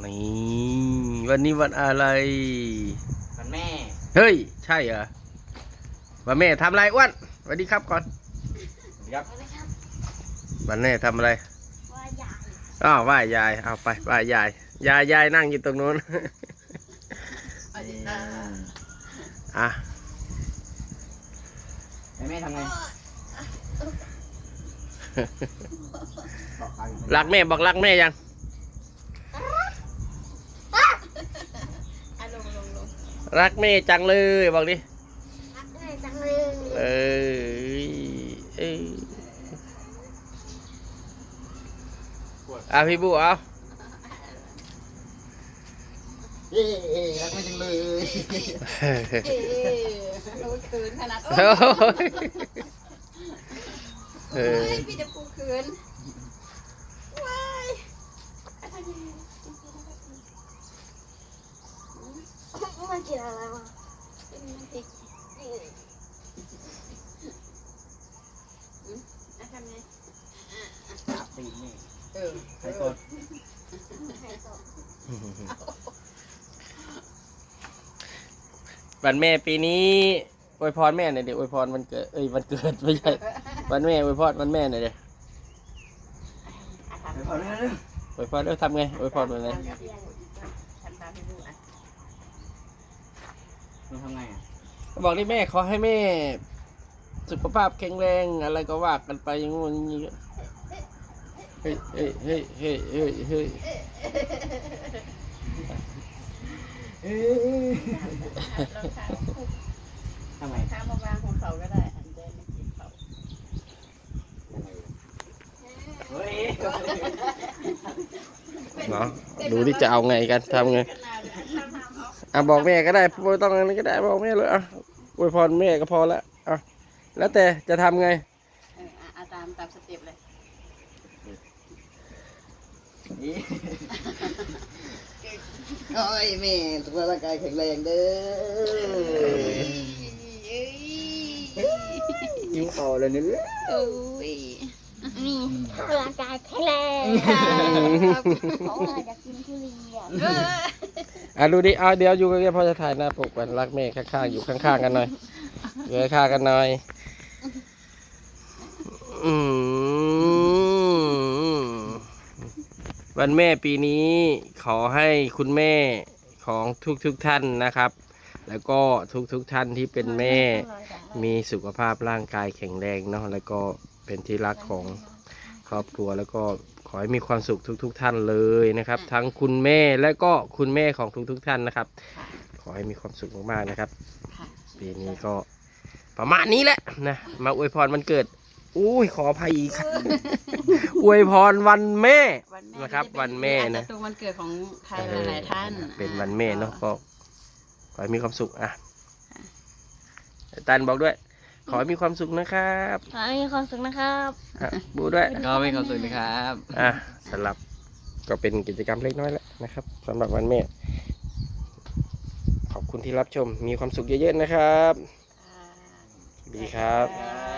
นี่วันนี้วันอะไร วันแม่ เฮ้ย ใช่เหรอวันแม่ทำอะไรอ้วนสวัสดีครับก่อนครับ วันแม่ทำอะไรว่าใหญ่อ้าวไหว้ยาย เอาไปไหว้ยาย ยายยายนั่งอยู่ตรงนู้น อะแม่ทำไงบอกใครรักแม่บอกรักแม่ยัง อะลงลงลง รักแม่จังเลยบอกดิรักแม่จังเลยเออเอยอะพี่บูเอาเย้รักแม่จังเลยเอ๊ะโดนคืนขนาดโอ้โอ้ยเออยพี่จะปูคืนว้ายอะไรเนี่ย มันกินอะไรวะกินน้ำพริกอืมอืมอะทำไงจับตีนแม่เออใครกดให้ต่อวันแม่ปีนี้อวยพรแม่หน่อยเดี๋ยวอวยพรวันเกิดเอ้ยวันเกิดไม่ใช่วันแม่อวยพรวันแม่หน่อยเดี๋ยวไปพอแล้วเร็วอวยพรเดี๋ยวทำไงอวยพรวันไหนทำตามให้ดูอะ มึงทำไงอะบอกที่แม่ขอให้แม่ สุขภาพแข็งแรงอะไรก็ว่ากันไปอย่างงู้นอย่างนี้เฮ้ยเฮ้ยเฮ้ยเฮ้ยเฮ้ยเฮ้ยเอ้ยเราทาทำไมทามาวางของเขาก็ได้อันเดินไม่กินเขาเฮ้ย เนาะดูที่จะเอาไงกันทำไง อะบอกแม่ก็ได้ไม่ต้องอะไรก็ได้บอกแม่เลยอะอวยพรแม่ก็พอละอะแล้วแต่จะทำไงเอออะเอาตามตามสเต็ปเลย โอ้ยแม่สุขภาพร่างกายแข็งแรงเด้อยิ้มต่อเลยเนื้อโอ้ยนี่ร่างกายแข็งแรงเพราะว่าอยากกินทุเรียน อะดูดิเอาเดี๋ยวอยู่กันเนี่พอจะถ่ายหน้าปกกันรักแม่ข้างๆอยู่ข้างๆกันหน่อยอยู่ข้างๆกันหน่อย อืมวันแม่ปีนี้ขอให้คุณแม่ของทุกๆทท่านนะครับ แล้วก็ทุกๆทท่านที่เป็นแม่มีสุขภาพร่างกายแข็งแรงเนาะแล้วก็เป็นที่รักของครอบครัวแล้วก็ อให้มีความสุขทุกๆท่านเลยนะครับ ทั้งคุณแม่และก็คุณแม่ของทุกๆท่านนะครับ ขอให้มีความสุขมากๆนะครับค่ะปีนี้ก็ประมาณนี้แหละนะมาอวยพรวันเกิดอุ้ยขออภัยอีกครับอวยพรวันแม่วันแม่นะครับ วันแม่นะอาจจตรงวันเกิดของใครหลายๆท่าน เป็นวันแม่เนาะก็ขอให้มีความสุขอะตันบอกด้วย ขอให้มีความสุขนะครับขอให้มีความสุขนะครับอะบูด้วยก็มีความสุขนะครับอะสำหรับก็เป็นกิจกรรมเล็กน้อยแล้วนะครับสำหรับวันแม่ขอบคุณที่รับชมมีความสุขเยอะๆนะครับ ดีครับอ่า